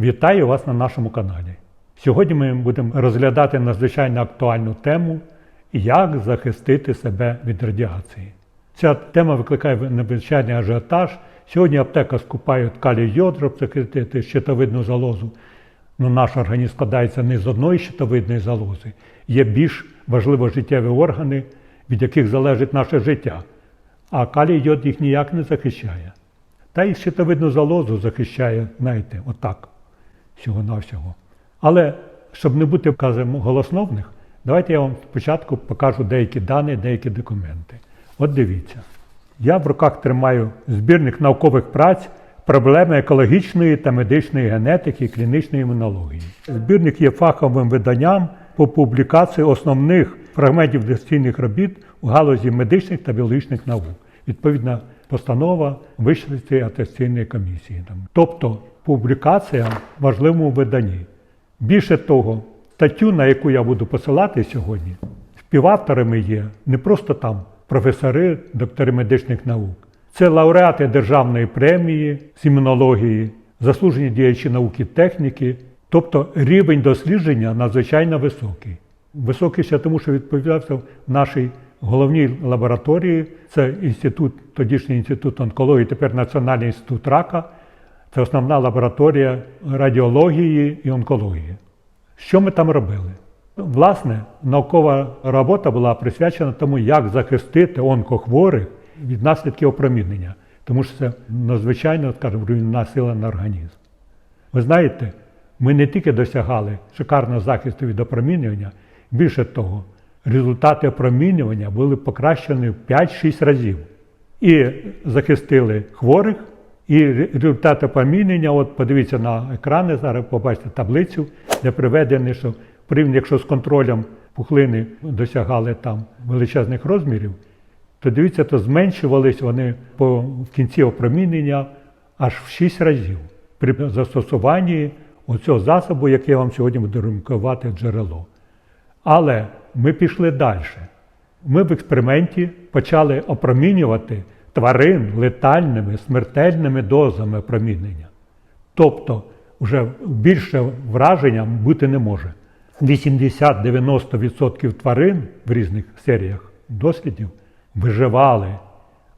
Вітаю вас на нашому каналі. Сьогодні ми будемо розглядати надзвичайно актуальну тему як захистити себе від радіації. Ця тема викликає надзвичайний ажіотаж. Сьогодні аптека скупає калій йод, щоб захистити щитовидну залозу. Ну, наш організм складається не з одної щитовидної залози. Є більш важливі життєві органи, від яких залежить наше життя. А калій йод їх ніяк не захищає. Та і щитовидну залозу захищає, знаєте, отак, всього-навсього. Але щоб не бути вказом голосновних, давайте я вам спочатку покажу деякі дані, деякі документи. От дивіться. Я в руках тримаю збірник наукових праць проблеми екологічної та медичної генетики і клінічної імунології. Збірник є фаховим виданням по публікації основних фрагментів дисциплінних робіт у галузі медичних та біологічних наук. Відповідна постанова Вищої атестаційної комісії. Тобто публікація в важливому виданні. Більше того, статтю, на яку я буду посилати сьогодні, співавторами є не просто там професори, доктори медичних наук. Це лауреати Державної премії з імунології, заслужені діячі науки техніки, тобто рівень дослідження надзвичайно високий. Високий ще тому, що відповідався в нашій головній лабораторії, це інститут, тодішній інститут онкології, тепер Національний інститут рака. Це основна лабораторія радіології і онкології. Що ми там робили? Власне, наукова робота була присвячена тому, як захистити онкохворих від наслідків опромінення, тому що це надзвичайно скажімо, сила на організм. Ви знаєте, ми не тільки досягали шикарного захисту від опромінювання, більше того, результати опромінювання були покращені в 5-6 разів. І захистили хворих, і результати опромінення, от подивіться на екрани, зараз побачите таблицю, де приведені, що якщо з контролем пухлини досягали там величезних розмірів, то дивіться, то зменшувались вони по в кінці опромінення аж в 6 разів при застосуванні оцього засобу, який я вам сьогодні буду ремкувати джерело. Але ми пішли далі. Ми в експерименті почали опромінювати тварин летальними, смертельними дозами опромінення. Тобто, вже більше враження бути не може. 80-90% тварин в різних серіях дослідів виживали.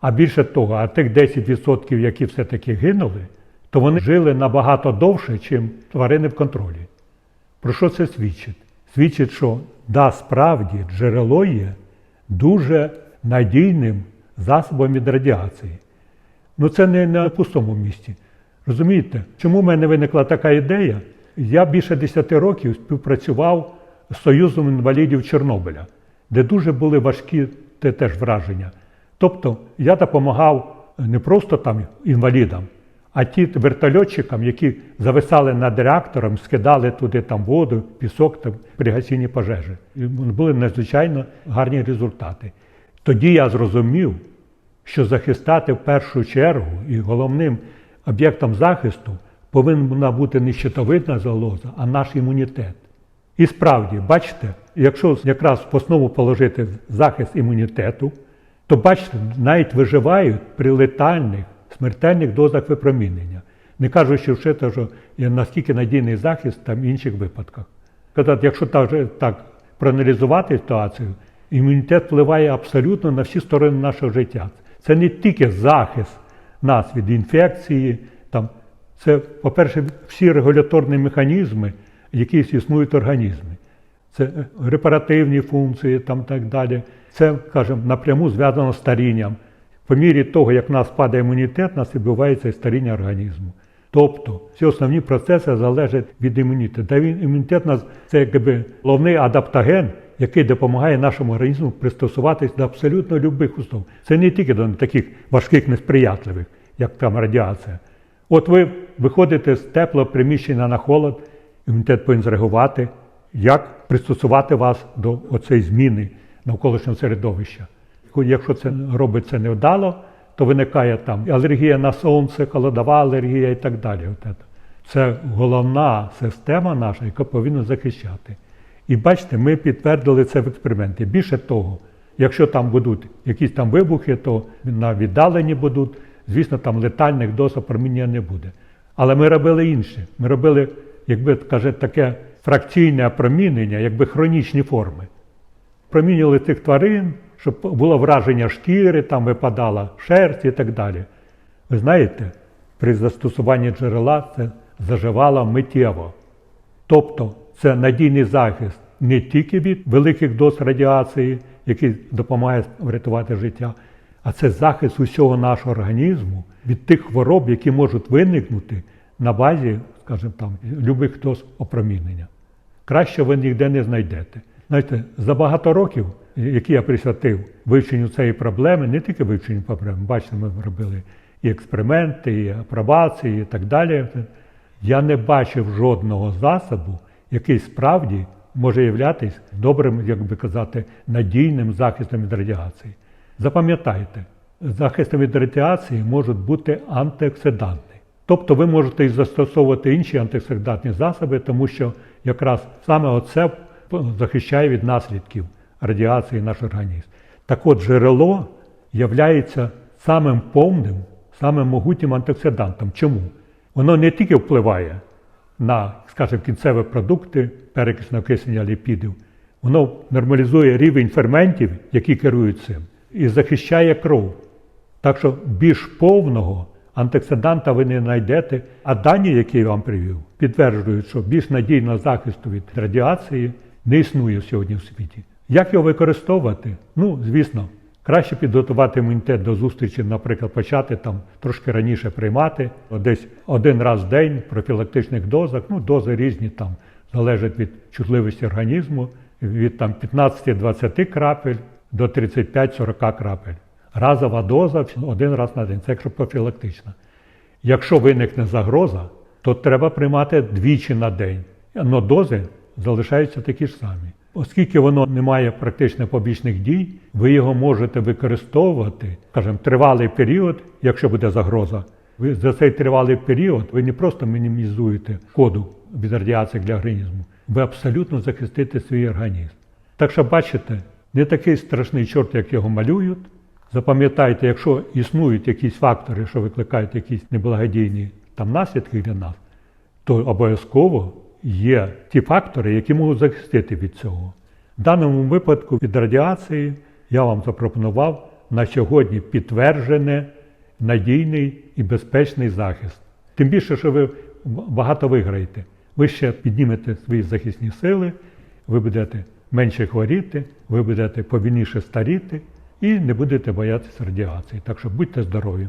А більше того, а тих 10%, які все-таки гинули, то вони жили набагато довше, ніж тварини в контролі. Про що це свідчить? Свідчить, що да, справді джерело є дуже надійним засобом від радіації. Ну це не на пустому місці. Розумієте, чому в мене виникла така ідея? Я більше 10 років співпрацював з Союзом інвалідів Чорнобиля, де дуже були важкі те, теж враження. Тобто я допомагав не просто там інвалідам, а ті вертольотчикам, які зависали над реактором, скидали туди там воду, пісок там, при гасінні пожежі. І були надзвичайно гарні результати. Тоді я зрозумів, що захистати в першу чергу і головним об'єктом захисту повинна бути не щитовидна залоза, а наш імунітет. І справді, бачите, якщо якраз в основу положити захист імунітету, то бачите, навіть виживають при летальних, смертельних дозах випромінення. Не кажучи, це що є наскільки надійний захист там в інших випадках. Казати, якщо так, так проаналізувати ситуацію, імунітет впливає абсолютно на всі сторони нашого життя. Це не тільки захист нас від інфекції, там, це, по-перше, всі регуляторні механізми, які існують в організмі. Це репаративні функції там так далі. Це, скажімо, напряму зв'язано з старінням. По мірі того, як в нас падає імунітет, у нас відбувається і старіння організму. Тобто всі основні процеси залежать від імунітету. Та він імунітет у нас це якби головний адаптоген, який допомагає нашому організму пристосуватись до абсолютно будь-яких умов. Це не тільки до таких важких, несприятливих, як там радіація. От ви виходите з теплого приміщення на холод, імунітет повинен зреагувати, як пристосувати вас до оцеї зміни навколишнього середовища. Якщо це робиться невдало, то виникає там алергія на сонце, холодова алергія і так далі. Це головна система наша, яка повинна захищати. І бачите, ми підтвердили це в експерименті. Більше того, якщо там будуть якісь там вибухи, то на віддалені будуть, звісно, там летальних доз опромінення не буде. Але ми робили інше. Ми робили, якби каже, таке фракційне опромінення, якби хронічні форми. Промінювали цих тварин, щоб було враження шкіри, там випадала шерсть і так далі. Ви знаєте, при застосуванні джерела це заживало миттєво. Тобто це надійний захист не тільки від великих доз радіації, який допомагає врятувати життя, а це захист усього нашого організму від тих хвороб, які можуть виникнути на базі, скажімо там, любих доз опромінення. Краще ви ніде не знайдете. Знаєте, за багато років, які я присвятив вивченню цієї проблеми, не тільки вивченню проблеми, бачите, ми робили і експерименти, і апробації, і так далі. Я не бачив жодного засобу, який справді може являтись добрим, як би казати, надійним захистом від радіації. Запам'ятайте, захистом від радіації можуть бути антиоксиданти. Тобто ви можете і застосовувати інші антиоксидантні засоби, тому що якраз саме оце захищає від наслідків радіації наш організм. Так от джерело являється самим повним, самим могутнім антиоксидантом. Чому? Воно не тільки впливає на, скажімо, кінцеві продукти, перекисне окислення ліпідів, воно нормалізує рівень ферментів, які керують цим, і захищає кров. Так що більш повного антиоксиданта ви не знайдете, а дані, які я вам привів, підтверджують, що більш надійного захисту від радіації не існує сьогодні в світі. Як його використовувати? Ну, звісно, краще підготувати імунітет до зустрічі, наприклад, почати там трошки раніше приймати, десь один раз в день профілактичних дозах. Ну, дози різні там залежать від чутливості організму, від там 15-20 крапель до 35-40 крапель. Разова доза один раз на день, це якщо профілактична. Якщо виникне загроза, то треба приймати двічі на день. Но дози залишаються такі ж самі. Оскільки воно не має практично побічних дій, ви його можете використовувати, скажімо, тривалий період, якщо буде загроза. Ви за цей тривалий період ви не просто мінімізуєте шкоду від радіації для організму, ви абсолютно захистите свій організм. Так що бачите, не такий страшний чорт, як його малюють. Запам'ятайте, якщо існують якісь фактори, що викликають якісь неблагодійні там наслідки для нас, то обов'язково є ті фактори, які можуть захистити від цього. В даному випадку від радіації я вам запропонував на сьогодні підтверджений, надійний і безпечний захист. Тим більше, що ви багато виграєте. Ви ще піднімете свої захисні сили, ви будете менше хворіти, ви будете повільніше старіти і не будете боятися радіації. Так що будьте здорові!